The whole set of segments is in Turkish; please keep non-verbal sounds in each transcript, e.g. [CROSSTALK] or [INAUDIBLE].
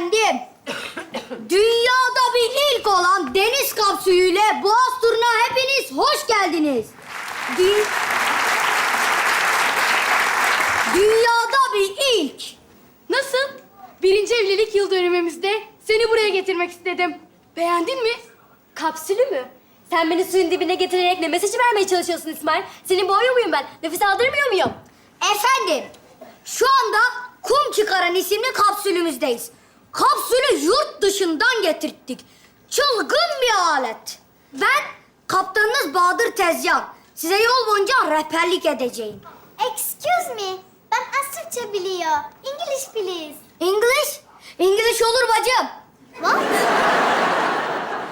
efendim. Dünyada bir ilk olan deniz kapsülüyle Boğaz turuna hepiniz hoş geldiniz. Dü- Dünyada bir ilk. Nasıl? Birinci evlilik yıl dönümümüzde seni buraya getirmek istedim. Beğendin mi? Kapsülü mü? Sen beni suyun dibine getirerek ne mesajı vermeye çalışıyorsun İsmail? Senin boğuyor muyum ben? Nefes aldırmıyor muyum? Efendim, şu anda kum çıkaran isimli kapsülümüzdeyiz. Kapsülü yurt dışından getirttik. Çılgın bir alet. Ben kaptanınız Bahadır Tezcan. Size yol boyunca rehberlik edeceğim. Excuse me. Ben Asırça biliyor. English please. English? English olur bacım. What?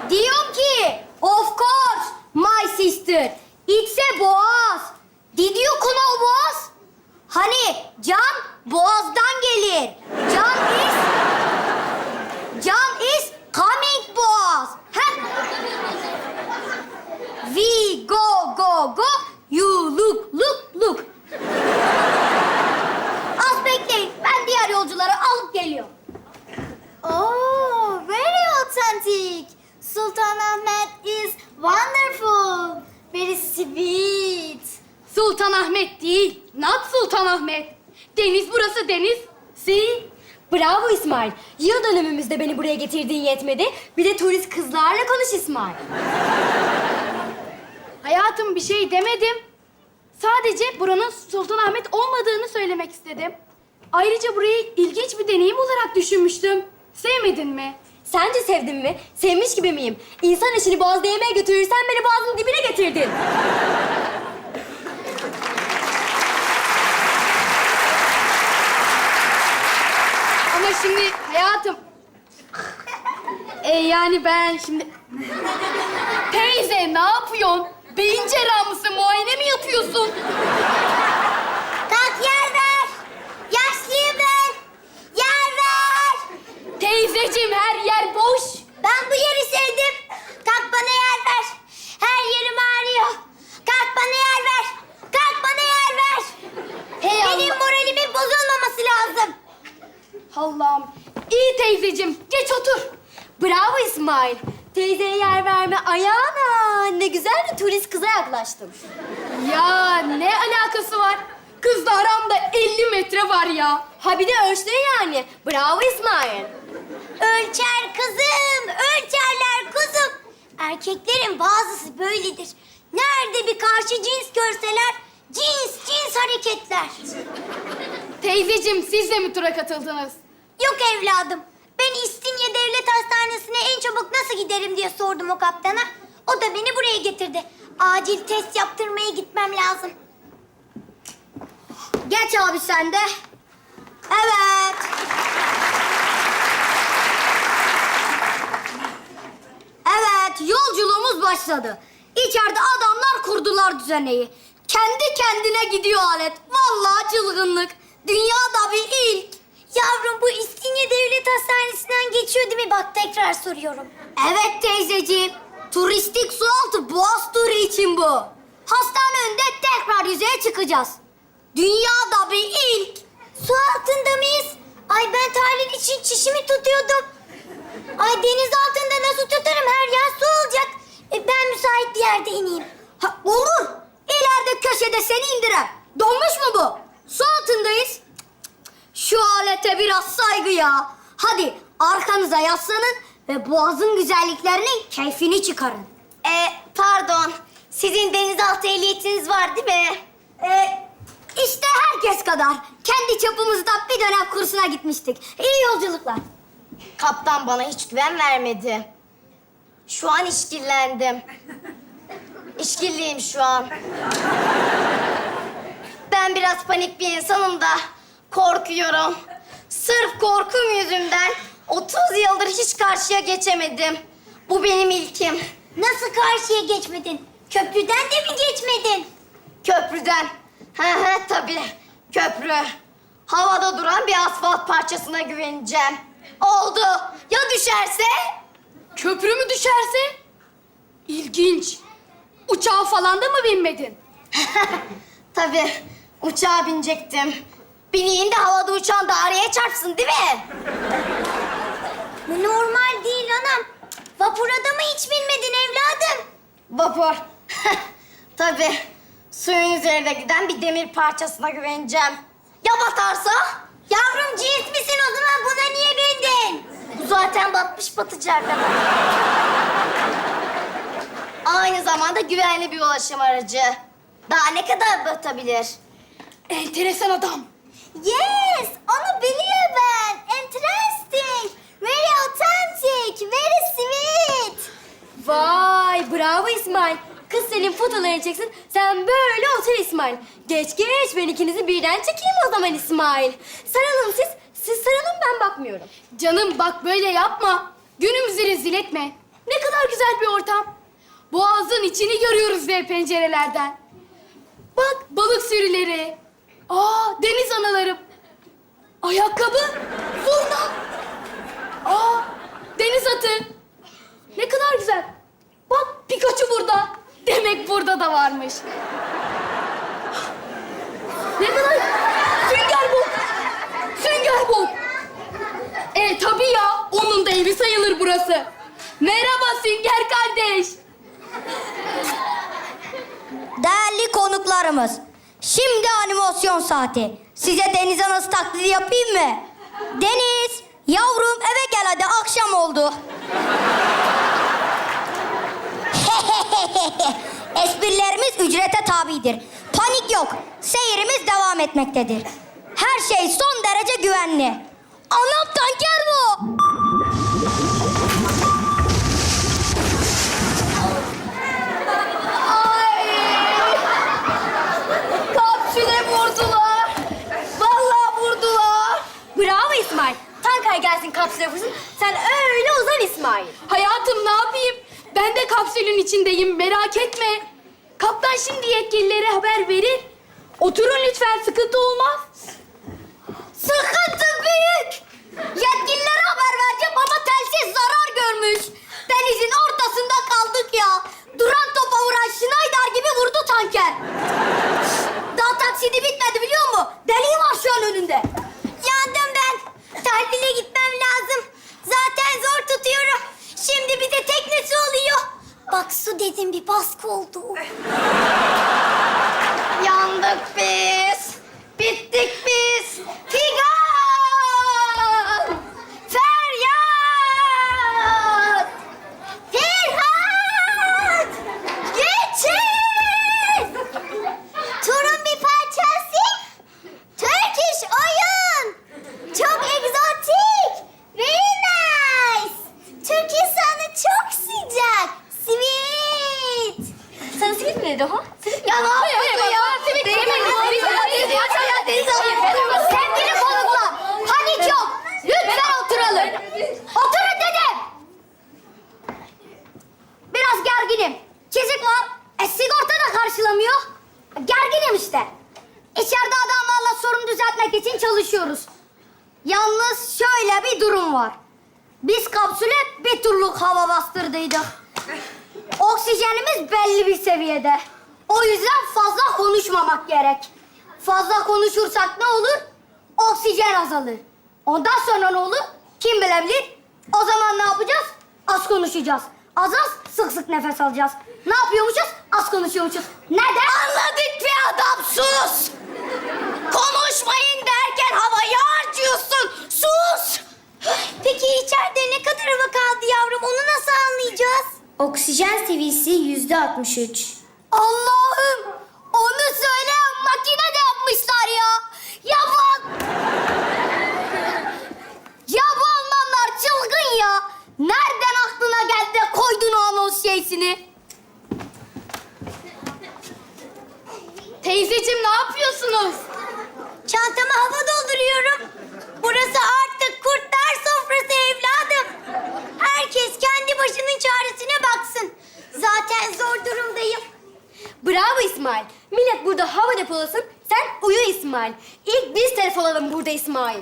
Diyorum ki, of course, my sister. It's a boğaz. Did you know boğaz? Hani can boğazdan gelir. Can is... Can is coming boğaz. Heh. We go, go, go. You look, look, look. Az bekleyin. Ben diğer yolcuları alıp geliyorum. Oh, very authentic. Sultanahmet is wonderful. Very sweet. Sultanahmet değil, not Sultanahmet. Deniz burası deniz. See? Bravo İsmail. Yıl dönümümüzde beni buraya getirdiğin yetmedi. Bir de turist kızlarla konuş İsmail. Hayatım bir şey demedim. Sadece buranın Sultanahmet olmadığını söylemek istedim. Ayrıca burayı ilginç bir deneyim olarak düşünmüştüm. Sevmedin mi? Sence sevdin mi? Sevmiş gibi miyim? İnsan işini boğazda yemeğe götürürsen beni boğazın dibine getirdin. Şimdi hayatım... E yani ben şimdi... Teyze ne yapıyorsun? Beyin cerrahı mısın? Muayene mi yapıyorsun? Kalk yer ver. Yaşlıyım ben. Yer ver. Teyzeciğim her yer boş. Ben bu yeri sevdim. Kalk bana yer ver. Her yerim ağrıyor. Kalk bana yer ver. Kalk bana yer ver. Hey Benim Allah. moralimin bozulmaması lazım. Allah'ım. İyi teyzeciğim. Geç otur. Bravo İsmail. Teyzeye yer verme ayağına. Ne güzel bir turist kıza yaklaştın. Ya ne alakası var? Kızla aramda 50 metre var ya. Ha bir de ölçtün yani. Bravo İsmail. Ölçer kızım, ölçerler kuzum. Erkeklerin bazısı böyledir. Nerede bir karşı cins görseler cins cins hareketler. Teyzeciğim siz de mi tura katıldınız? Yok evladım. Ben İstinye Devlet Hastanesi'ne en çabuk nasıl giderim diye sordum o kaptana. O da beni buraya getirdi. Acil test yaptırmaya gitmem lazım. Geç abi sen de. Evet. Evet, yolculuğumuz başladı. İçeride adamlar kurdular düzeneyi. Kendi kendine gidiyor alet. Vallahi çılgınlık. Dünyada bir ilk. Yavrum bu İstinye Devlet Hastanesi'nden geçiyor değil mi? Bak tekrar soruyorum. Evet teyzeciğim. Turistik sualtı boğaz turu için bu. Hastane önünde tekrar yüzeye çıkacağız. Dünyada bir ilk. Su altında mıyız? Ay ben tahlil için çişimi tutuyordum. Ay deniz altında nasıl tutarım? Her yer su olacak. E, ben müsait bir yerde ineyim. Ha, olur. İleride köşede seni indirem. Donmuş mu bu? Su altındayız. Şu alete biraz saygı ya. Hadi arkanıza yaslanın ve boğazın güzelliklerinin keyfini çıkarın. E, pardon. Sizin denizaltı ehliyetiniz var değil mi? Ee, işte herkes kadar. Kendi çapımızda bir dönem kursuna gitmiştik. İyi yolculuklar. Kaptan bana hiç güven vermedi. Şu an işkillendim. İşkilliyim şu an. Ben biraz panik bir insanım da korkuyorum. Sırf korkum yüzünden 30 yıldır hiç karşıya geçemedim. Bu benim ilkim. Nasıl karşıya geçmedin? Köprüden de mi geçmedin? Köprüden. Hı hı tabii. Köprü. Havada duran bir asfalt parçasına güveneceğim. Oldu. Ya düşerse? Köprü mü düşerse? İlginç. Uçağa falan da mı binmedin? [LAUGHS] Tabii. Uçağa binecektim. Bineyim de havada uçan daireye çarpsın değil mi? Bu normal değil anam. Vapura da mı hiç binmedin evladım? Vapur. [LAUGHS] Tabii. Suyun üzerinde giden bir demir parçasına güveneceğim. Ya batarsa? Yavrum cins misin o zaman buna niye bindin? Bu zaten batmış batacak. Aynı zamanda güvenli bir ulaşım aracı. Daha ne kadar batabilir? Enteresan adam. Yes, onu biliyor ben. Interesting. Very authentic. Very sweet. Vay bravo İsmail. Kız senin fotolarını çeksin. Sen böyle otur İsmail. Geç geç ben ikinizi birden çekeyim o zaman İsmail. Sarılın siz. Siz sarılın ben bakmıyorum. Canım bak böyle yapma. Günümüzü rezil etme. Ne kadar güzel bir ortam. Boğazın içini görüyoruz ve pencerelerden. Bak balık sürüleri. Aa deniz anaları. Ayakkabı. Zurna. Aa deniz atı. Ne kadar güzel. Bak Pikachu burada. Demek burada da varmış. Ne kadar... Sünger Bob. Sünger Bob. E tabii ya. Onun da evi sayılır burası. Merhaba Sünger kardeş. Değerli konuklarımız, şimdi animasyon saati. Size deniz anası taklidi yapayım mı? Deniz, yavrum eve gel hadi akşam oldu. [LAUGHS] Esprilerimiz ücrete tabidir. Panik yok. Seyrimiz devam etmektedir. Her şey son derece güvenli. Anam tanker bu. Kapsüle vurdular. Vallahi vurdular. Bravo İsmail. Kapsüle vursun. Sen öyle uzan İsmail. Hayatım ne yapayım? Ben de kapsülün içindeyim merak etme. Kaptan şimdi yetkililere haber verir. Oturun lütfen sıkıntı olmaz. Sıkıntı büyük. Yetkililere haber vereceğim ama telsiz zarar görmüş. Denizin ortasında kaldık ya. Duran topa vuran Schneider gibi vurdu tanker. Daha taksidi bitmedi biliyor musun? Deliği var şu an önünde. Yandım ben. Tatile gitmem lazım. Zaten zor tutuyorum. Şimdi bir de teknesi oluyor. Bak su dedim bir baskı oldu. Yandık biz. Bittik biz. Figan! Feryat! Ferhat! Geçin! Turun bir parçası. Turkish oyun. Çok egzotik. Very nice. Türk insanı çok sıcak. Sweet. Sana simit mi dedi o? Simit mi? Ya ne yapıyorsun ya? Simit Benim yemedim. deniz Simit aşağıya yemedim. deniz aşağıya deniz aşağıya. Sevgili konuklar, panik yok. Lütfen oturalım. Oturun dedim. Biraz gerginim. Çizik var. E, sigorta da karşılamıyor. Gerginim işte. İçeride adamlarla sorun düzeltmek için çalışıyoruz. Yalnız şöyle bir durum var. Biz kapsüle bir turluk hava bastırdıydık. Oksijenimiz belli bir seviyede. O yüzden fazla konuşmamak gerek. Fazla konuşursak ne olur? Oksijen azalır. Ondan sonra ne olur? Kim bilebilir? O zaman ne yapacağız? Az konuşacağız. Az az sık sık nefes alacağız. Ne yapıyormuşuz? Az konuşuyormuşuz. Neden? Anladık bir adam sus. Konuşmayın derken havayı harcıyorsun. Sus. Peki içeride ne kadar hava kaldı yavrum? Onu nasıl anlayacağız? Oksijen seviyesi yüzde 63. Allah'ım! Onu söyleyen makine de yapmışlar ya. Ya bu Almanlar çılgın ya. Nereden aklına geldi de koydun o anons şeysini? Teyzeciğim ne yapıyorsunuz? Çantama hava dolduruyorum. Burası artık kurtlar sofrası evladım. Herkes kendi başının çaresine baksın. Zaten zor durumdayım. Bravo İsmail. Millet burada hava depolasın. Sen uyu İsmail. İlk biz telef olalım burada İsmail.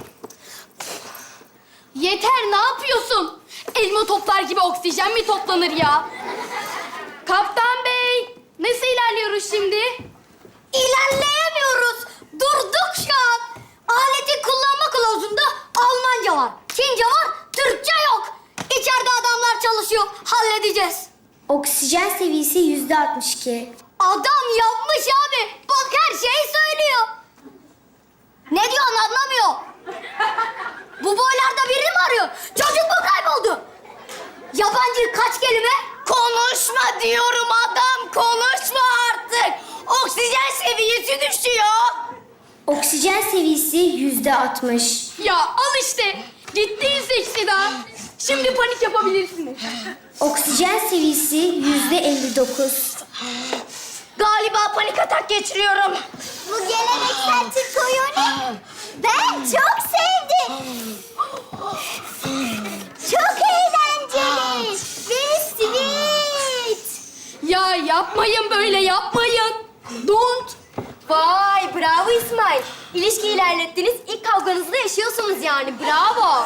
Yeter ne yapıyorsun? Elma toplar gibi oksijen mi toplanır ya? Kaptan bey nasıl ilerliyoruz şimdi? İlerleyemiyoruz. Durduk şu an. Aleti kullanma kılavuzunda Almanca var. Çince var, Türkçe yok. çalışıyor. Halledeceğiz. Oksijen seviyesi yüzde 62. Adam yapmış abi. Bak her şeyi söylüyor. Ne diyorsun anlamıyor. Bu boylarda birini mi arıyor? Çocuk mu kayboldu? Yabancı kaç kelime? Konuşma diyorum adam konuşma artık. Oksijen seviyesi düşüyor. Oksijen seviyesi yüzde 60. Ya al işte. Gittiniz iktidar. Şimdi panik yapabilirsiniz. Oksijen seviyesi yüzde 59. Galiba panik atak geçiriyorum. Bu geleneksel Türk oyunu ben çok sevdim. Çok eğlenceli ve sweet. Ya yapmayın böyle yapmayın. Don't. Vay bravo İsmail. İlişki ilerlettiniz. İlk kavganızı da yaşıyorsunuz yani. Bravo.